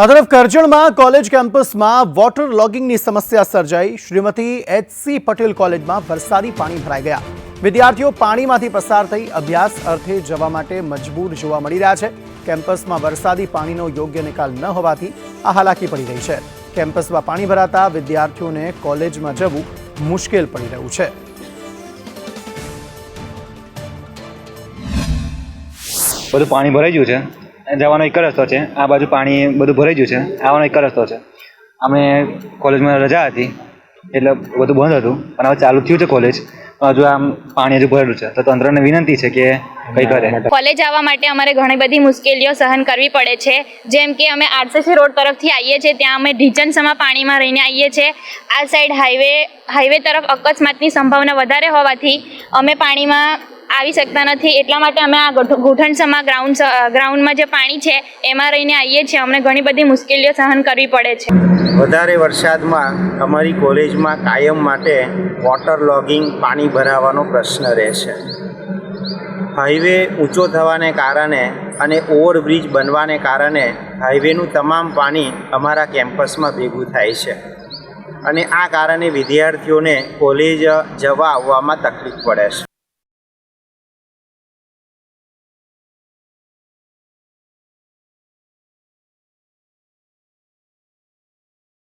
આ તરફ કરજણમાં કોલેજ કેમ્પસમાં વોટર લોગિંગની સમસ્યા સર્જાઈ. શ્રીમતી એચસી પટેલ કોલેજમાં વરસાદી પાણી ભરાઈ ગયા. વિદ્યાર્થીઓ પાણીમાંથી પસાર થઈ અભ્યાસ અર્થે જવા માટે મજબૂર જોવા મળી રહ્યા છે. કેમ્પસમાં વરસાદી પાણીનો યોગ્ય નિકાલ ન હોવાથી આ હાલાકી પડી રહી છે. કેમ્પસમાં પાણી ભરાતા વિદ્યાર્થીઓને કોલેજમાં જવું મુશ્કેલ પડી રહ્યું છે. બધું પાણી ભરાઈ ગયું છે? જવાનો એક રસ્તો છે. આ બાજુ પાણી બધું ભરાઈ ગયું છે. આવવાનો એક રસ્તો છે. અમે કોલેજમાં રજા હતી. એટલે બધું બંધ હતું. પણ હવે ચાલુ થયું છે કોલેજ હજુ આમ પાણી હજુ ભરેલું છે. તો તંત્રને વિનંતી છે કે કોલેજ આવવા માટે અમારે ઘણી બધી મુશ્કેલીઓ સહન કરવી પડે છે. જેમ કે અમે આરસીસી રોડ તરફથી આવીએ છીએ ત્યાં અમે ઢીચનસમાં પાણીમાં રહીને આવીએ છીએ. આ સાઈડ હાઈવે હાઈવે તરફ અકસ્માતની સંભાવના વધારે હોવાથી અમે પાણીમાં આવી શકતા નથી. એટલા માટે અમે આ ગોઠ- ઘૂંટણસમા ગ્રાઉન્ડ ગ્રાઉન્ડમાં જે પાણી છે એમાં રહીને આવીએ છીએ. અમને ઘણી બધી મુશ્કેલીઓ સહન કરવી પડે છે. વધારે વરસાદમાં અમારી કોલેજમાં કાયમ માટે વોટર લોગિંગ પાણી ભરાવાનો પ્રશ્ન રહેશે. હાઈવે ઊંચો થવાને કારણે અને ઓવરબ્રિજ બનવાને કારણે હાઈવેનું તમામ પાણી અમારા કેમ્પસમાં ભેગું થાય છે. અને આ કારણે વિદ્યાર્થીઓને કોલેજ જવા આવવામાં તકલીફ પડે છે.